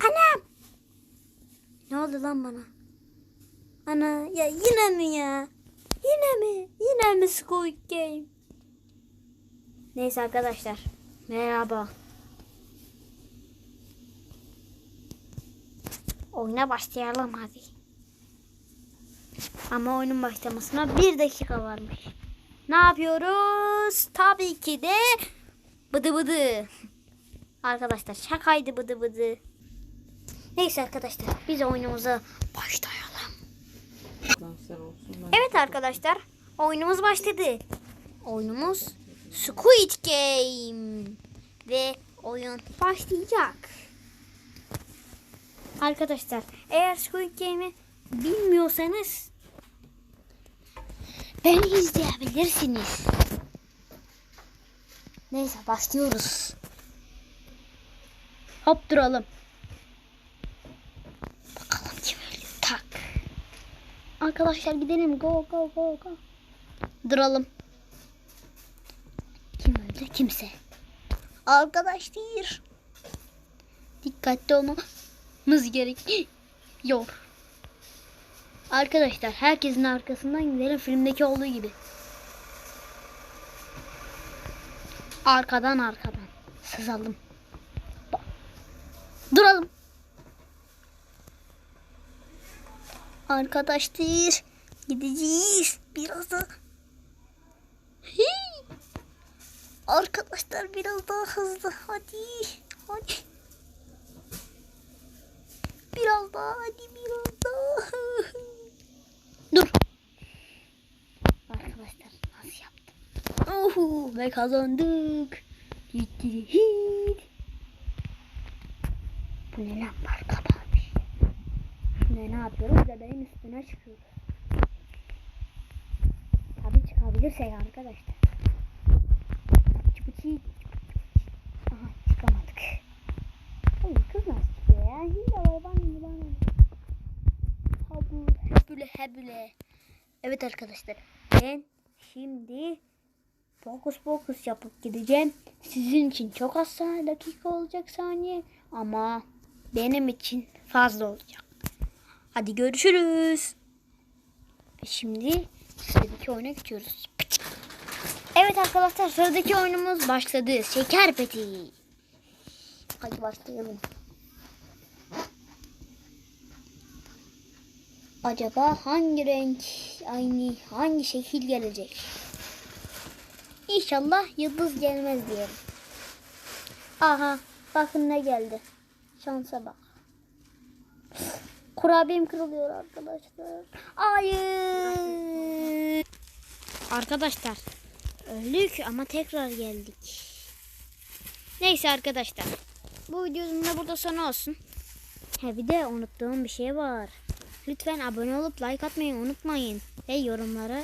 Anam. Ne oldu lan bana? Ana ya yine mi ya? Yine mi? Yine mi Squid Game? Neyse arkadaşlar. Merhaba. Oyuna başlayalım hadi. Ama oyunun başlamasına bir dakika varmış. Ne yapıyoruz? Tabii ki de bıdı bıdı. Arkadaşlar şakaydı bıdı bıdı. Neyse arkadaşlar biz oyunumuza başlayalım. Evet arkadaşlar oyunumuz başladı. Oyunumuz Squid Game. Ve oyun başlayacak. Arkadaşlar eğer Squid Game'i bilmiyorsanız beni izleyebilirsiniz. Neyse başlıyoruz. Hop duralım. Bakalım kim ölüyor. Tak. Arkadaşlar gidelim. Go go go go. Duralım. Kim öldü? Kimse. Arkadaş değil. Dikkatli olmamız gerek. Yok. Arkadaşlar herkesin arkasından gidelim filmdeki olduğu gibi. Arkadan arkadan. Sızalım. Duralım. Arkadaşlar gideceğiz biraz da. Hii. Arkadaşlar biraz daha hızlı hadi hadi. Biraz daha hadi biraz daha. Dur. Arkadaşlar nasıl Ohu ve kazandık. Hit. Bu ne lan marka varmış. Ne ne yapıyoruz? Bebeğin üstüne çıkıyoruz. Tabii çıkabilirsek arkadaşlar. Çıpıçı. Aha çıkamadık. Oğlum kız nasıl çıkıyor ya? Hile var bana mı bana? Habul hebüle hebüle. Evet arkadaşlar. Ben şimdi fokus fokus yapıp gideceğim. Sizin için çok az saniye dakika olacak saniye ama benim için fazla olacak. Hadi görüşürüz. Şimdi sıradaki oyuna geçiyoruz. Evet arkadaşlar sıradaki oyunumuz başladı. Şeker peti. Hadi başlayalım. Acaba hangi renk aynı hangi şekil gelecek? İnşallah yıldız gelmez diyelim. Aha bakın ne geldi. Şansa bak. Kurabiyem kırılıyor arkadaşlar. Hayır. Arkadaşlar öldük ama tekrar geldik. Neyse arkadaşlar. Bu videonun da burada sonu olsun. He bir de unuttuğum bir şey var. Lütfen abone olup like atmayı unutmayın. Ve yorumlara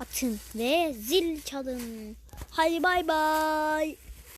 atın. Ve zil çalın. Hadi bay bay.